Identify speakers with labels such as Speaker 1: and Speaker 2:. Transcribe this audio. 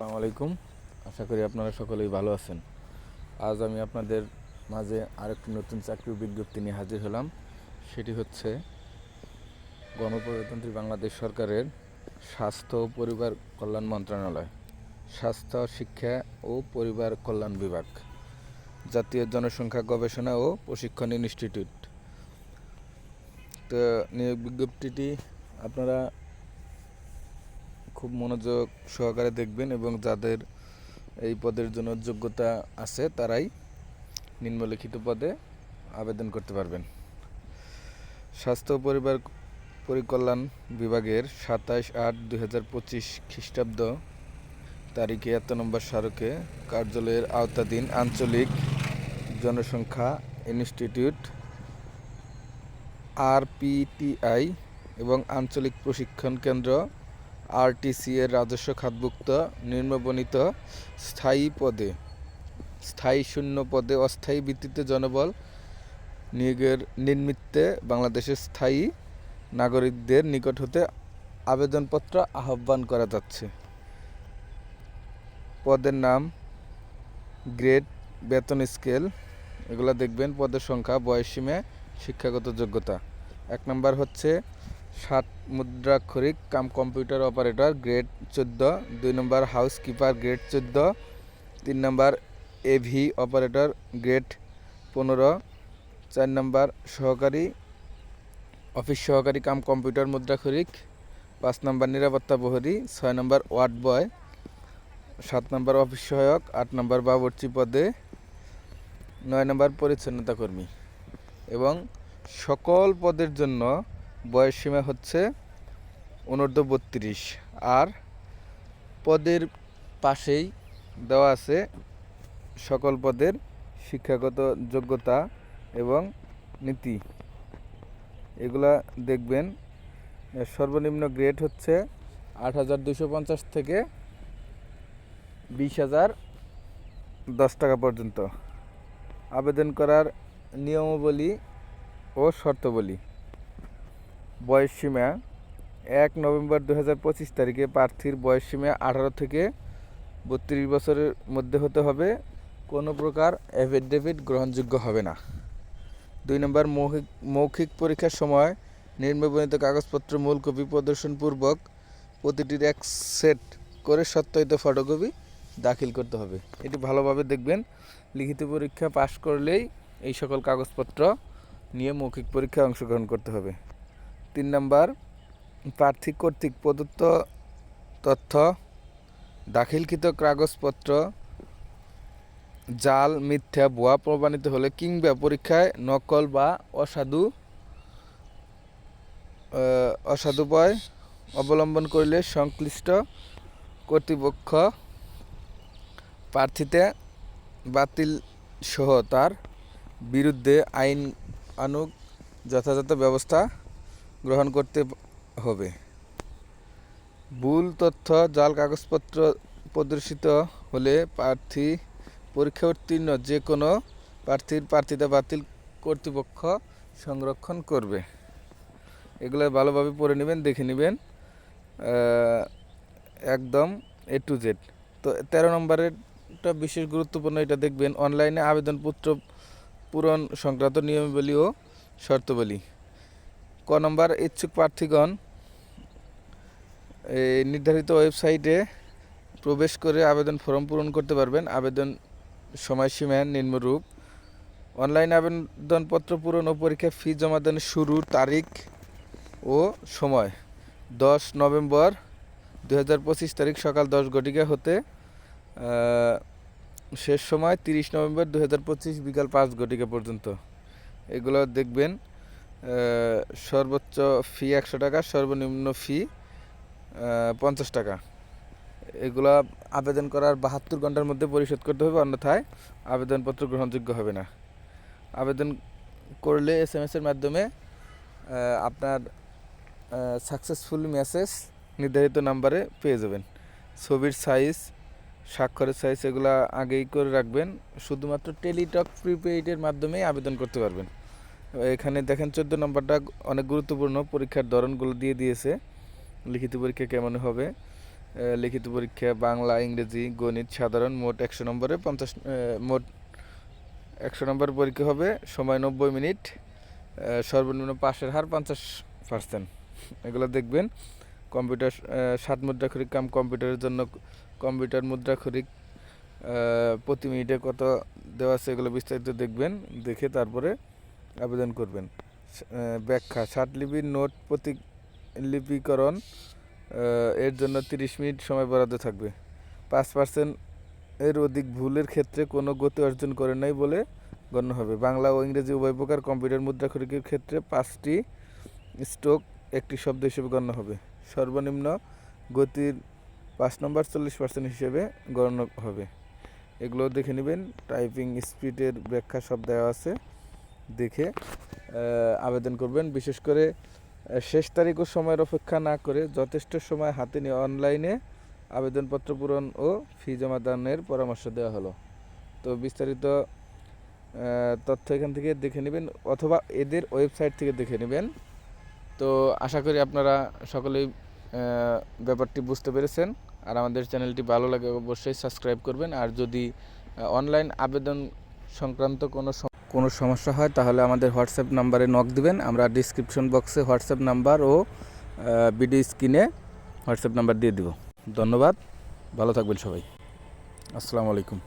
Speaker 1: আসসালামু আলাইকুম। আশা করি আপনারা সকলেই ভালো আছেন। আজ আমি আপনাদের মাঝে আরেকটি নতুন চাকরির বিজ্ঞপ্তি নিয়ে হাজির হলাম। সেটি হচ্ছে গণপ্রজাতন্ত্রী বাংলাদেশ সরকারের স্বাস্থ্য ও পরিবার কল্যাণ মন্ত্রণালয়, স্বাস্থ্য, শিক্ষা ও পরিবার কল্যাণ বিভাগ, জাতীয় জনসংখ্যা গবেষণা ও প্রশিক্ষণ ইনস্টিটিউট। তো নিয়োগ বিজ্ঞপ্তিটি আপনারা খুব মনোযোগ সহকারে দেখবেন এবং যাদের এই পদের জন্য যোগ্যতা আছে, তারাই নিম্নলিখিত পদে আবেদন করতে পারবেন। স্বাস্থ্য পরিবার পরিকল্যাণ বিভাগের সাতাশ আট দুই হাজার পঁচিশ খ্রিস্টাব্দ তারিখে এত নম্বর স্মারকে কার্যালয়ের আওতাধীন আঞ্চলিক জনসংখ্যা ইনস্টিটিউট, আরপিটিআই এবং আঞ্চলিক প্রশিক্ষণ কেন্দ্র আরটিসি এর রাজস্ব খাতভুক্ত নিম্নবণিত স্থায়ী পদে, স্থায়ী শূন্য পদে অস্থায়ী ভিত্তিতে জনবল নিয়োগের নিমিত্তে বাংলাদেশের স্থায়ী নাগরিকদের নিকট হতে আবেদনপত্র আহ্বান করা যাচ্ছে। পদের নাম, গ্রেড, বেতন স্কেল, এগুলো দেখবেন পদের সংখ্যা বয়সীমে শিক্ষাগত যোগ্যতা। এক নম্বর হচ্ছে ষাট মুদ্রাক্ষরিক কাম কম্পিউটার অপারেটর, গ্রেড চোদ্দ। দুই নম্বর হাউস কিপার গ্রেড চোদ্দ। তিন নম্বর এভি অপারেটর, গ্রেড পনেরো। চার নম্বর সহকারী, অফিস সহকারী কাম কম্পিউটার মুদ্রাক্ষরিক। পাঁচ নম্বর নিরাপত্তা প্রহরী, ছয় নম্বর ওয়ার্ড বয়। সাত নম্বর অফিস সহায়ক, আট নম্বর বাবরচি পদে। নয় নম্বর পরিচ্ছন্নতা কর্মী। এবং সকল পদের জন্য বয়স সীমা হচ্ছে অনূর্ধ্ব বত্রিশ। আর পদের পাশেই দেওয়া আছে সকল পদের শিক্ষাগত যোগ্যতা এবং নীতি। এগুলা দেখবেন সর্বনিম্ন গ্রেড হচ্ছে আট হাজার দুশো পঞ্চাশ থেকে বিশ হাজার দশ টাকা পর্যন্ত। আবেদন করার নিয়মাবলী ও শর্তাবলী। বয়সসীমা এক নভেম্বর দু হাজার পঁচিশ তারিখে প্রার্থীর বয়সসীমা আঠারো থেকে বত্রিশ বছরের মধ্যে হতে হবে। কোনো প্রকার অ্যাফিডেভিট গ্রহণযোগ্য হবে না। দুই নম্বর, মৌখিক মৌখিক পরীক্ষার সময় নিম্নবর্ণিত কাগজপত্র মূল কপি প্রদর্শনপূর্বক প্রতিটির এক সেট করে সত্যায়িত ফটোকপি দাখিল করতে হবে। এটি ভালোভাবে দেখবেন। লিখিত পরীক্ষা পাশ করলেই এই সকল কাগজপত্র নিয়ে মৌখিক পরীক্ষায় অংশগ্রহণ করতে হবে। তিন নম্বর, প্রার্থী কর্তৃক প্রদত্ত তথ্য, দাখিলকৃত কাগজপত্র, জাল, মিথ্যা, ভুয়া প্রমাণিত হলে কিংবা পরীক্ষায় নকল বা অসাধু অসাধুপয় অবলম্বন করলে সংশ্লিষ্ট কর্তৃপক্ষ প্রার্থীতে বাতিল সহ তার বিরুদ্ধে আইন আনুক যথাযথ ব্যবস্থা গ্রহণ করতে হবে। ভুল তথ্য, জাল কাগজপত্র প্রদর্শিত হলে প্রার্থী পরীক্ষা উত্তীর্ণ যে কোনো প্রার্থীর প্রার্থিতা বাতিল কর্তৃপক্ষ সংরক্ষণ করবে। এগুলো ভালোভাবে পড়ে নেবেন, দেখে নেবেন। একদম এ টু জেড তো তেরো নম্বরেরটা বিশেষ গুরুত্বপূর্ণ এটা দেখবেন, অনলাইনে আবেদনপত্র পূরণ সংক্রান্ত নিয়মাবলী ও শর্তাবলী। ক নম্বর, ইচ্ছুক প্রার্থীগণ নির্ধারিত ওয়েবসাইটে প্রবেশ করে আবেদন ফর্ম পূরণ করতে পারবেন। আবেদন সময়সীমা নিম্নরূপ। অনলাইন আবেদনপত্র পূরণ ও পরীক্ষা ফি জমা দানের শুরুর তারিখ ও সময় দশ নভেম্বর দু হাজার পঁচিশ তারিখ সকাল দশ ঘটিকা হতে শেষ সময় তিরিশ নভেম্বর দু হাজার পঁচিশ বিকাল পাঁচ ঘটিকা পর্যন্ত। এগুলো দেখবেন। সর্বোচ্চ ফি একশো টাকা, সর্বনিম্ন ফি পঞ্চাশ টাকা। এগুলা আবেদন করার বাহাত্তর ঘণ্টার মধ্যে পরিশোধ করতে হবে, অন্যথায় আবেদনপত্র গ্রহণযোগ্য হবে না। আবেদন করলে এস এম এসের মাধ্যমে আপনার সাকসেসফুল মেসেজ নির্ধারিত নাম্বারে পেয়ে যাবেন। ছবির সাইজ স্বাক্ষরের সাইজ এগুলো আগেই করে রাখবেন। শুধুমাত্র টেলিটক প্রিপেইডের মাধ্যমেই আবেদন করতে পারবেন। এখানে দেখেন চোদ্দ নম্বরটা অনেক গুরুত্বপূর্ণ পরীক্ষার ধরনগুলো দিয়ে দিয়েছে। লিখিত পরীক্ষা কেমন হবে? লিখিত পরীক্ষা বাংলা, ইংরেজি, গণিত, সাধারণ মোট একশো নম্বরে পঞ্চাশ মোট একশো নম্বর পরীক্ষা হবে, সময় নব্বই মিনিট সর্বনিম্ন পাশের হার পঞ্চাশ পার্সেন্ট এগুলো দেখবেন, কম্পিউটার সাত মুদ্রাক্ষরিক কাম কম্পিউটারের জন্য কম্পিউটার মুদ্রাক্ষরিক প্রতি মিনিটে কত দেওয়া আছে এগুলো বিস্তারিত দেখবেন, দেখে তারপরে আবেদন করবেন। ব্যাখ্যা ষাটলিপির নোট প্রতিলিপিকরণ আহ, এর জন্য তিরিশ মিনিট সময় বরাদ্দ থাকবে। পাঁচ পার্সেন্ট এর অধিক ভুলের ক্ষেত্রে কোনো গতি অর্জন করে নাই বলে গণ্য হবে। বাংলা ও ইংরেজি উভয় প্রকার কম্পিউটার মুদ্রাক্ষরিকের ক্ষেত্রে পাঁচটি স্ট্রোক একটি শব্দ হিসেবে গণ্য হবে। সর্বনিম্ন গতির পাঁচ নম্বর চল্লিশ পার্সেন্ট হিসেবে গণ্য হবে। এগুলো দেখে নেবেন। টাইপিং স্পিডের ব্যাখ্যা সব দেওয়া আছে। দেখে আবেদন করবেন। বিশেষ করে শেষ তারিখ ও সময়ের অপেক্ষা না করে যথেষ্ট সময় হাতে নিয়ে অনলাইনে আবেদনপত্র পূরণ ও ফি জমা দানের পরামর্শ দেওয়া হলো। তো বিস্তারিত তথ্য এখান থেকে দেখে নেবেন অথবা এদের ওয়েবসাইট থেকে দেখে নেবেন। তো আশা করি আপনারা সকলেই ব্যাপারটি বুঝতে পেরেছেন। আর আমাদের চ্যানেলটি ভালো লাগে অবশ্যই সাবস্ক্রাইব করবেন। আর যদি অনলাইন আবেদন সংক্রান্ত কোনো কোনো সমস্যা হয়, তাহলে আমাদের হোয়াটসঅ্যাপ নাম্বারে নক দিবেন। আমরা ডিসক্রিপশন বক্সে হোয়াটসঅ্যাপ নাম্বার ও ভিডিও স্ক্রিনে হোয়াটসঅ্যাপ নাম্বার দিয়ে দিব। ধন্যবাদ। ভালো থাকবেন সবাই। আসসালামু আলাইকুম।